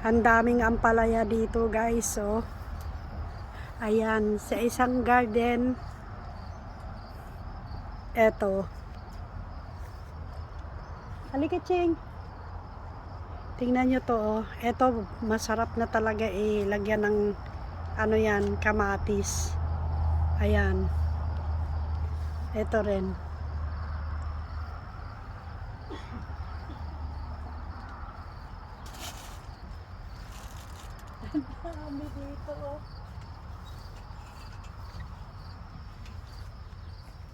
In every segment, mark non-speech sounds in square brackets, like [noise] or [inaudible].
Ang daming ampalaya dito guys. So, ayan, sa isang garden. Eto. Halika, Ching. Tingnan nyo to, oh. Eto, masarap na talaga eh. Lagyan ng, ano yan, kamatis. Ayan. Eto rin. Dami dito.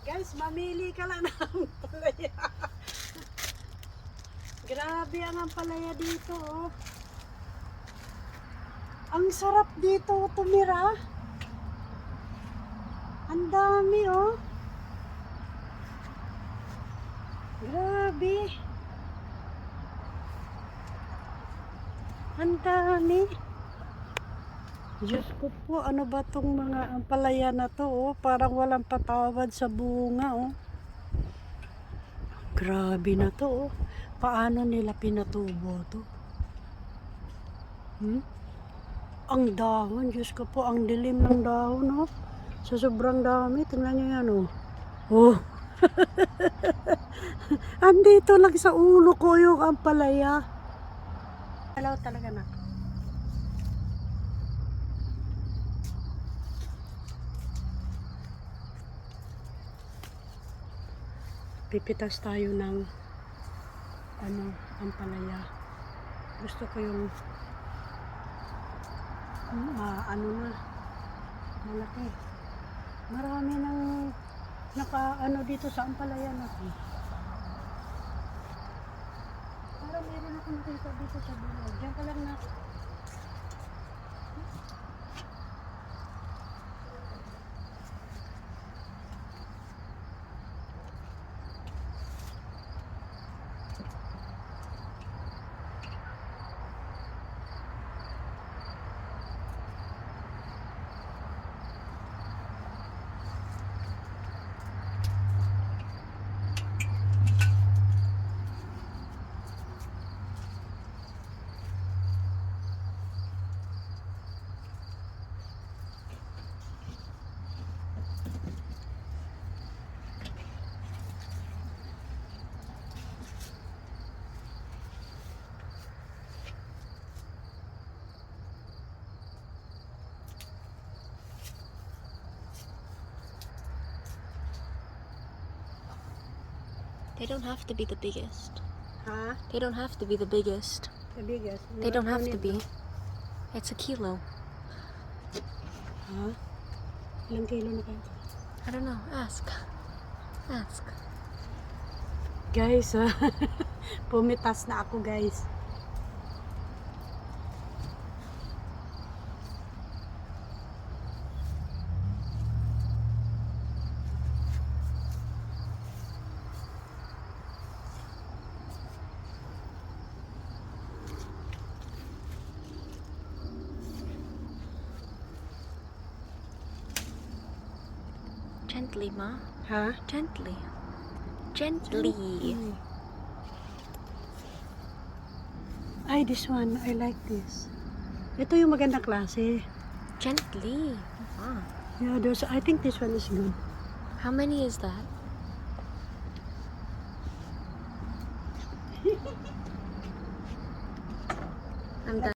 Guys, mamili ka lang ng palaya. Grabe ang ampalaya dito, oh. Ang sarap dito tumira. Ang dami, oh. Grabe. Ang dami. Diyos ko po, ano ba tong mga ampalaya na to, oh? Parang walang patawad sa bunga, oh. Grabe na to, oh. Paano nila pinatubo to? Hmm? Ang dahon, Diyos ko po, ang dilim ng dahon, oh. Sa sobrang dami, tingnan nyo yan, oh. Oh. [laughs] Andito lang sa ulo ko yung ampalaya. Hello talaga na. Pipitas tayo ng ano, ampalaya. Gusto ko yung ma ano na malaki. Marami ng naka ano dito sa ampalaya natin. Parang meron ako nakita dito sa bilog. Diyan ka lang na. They don't have to be the biggest. Ha? They don't have to be the biggest. The biggest. They don't have to be. It's a kilo. Ha? Ilang kilo na kayo? I don't know. Ask. Ask. Guys, ah, [laughs] pumitas na ako guys. Gently, Ma. Ha? Gently. Gently. Mm. Ay, this one. I like this. Ito yung magandang klase. Gently. Ma. Yeah, there's, I think this one is good. How many is that? [laughs] I'm done.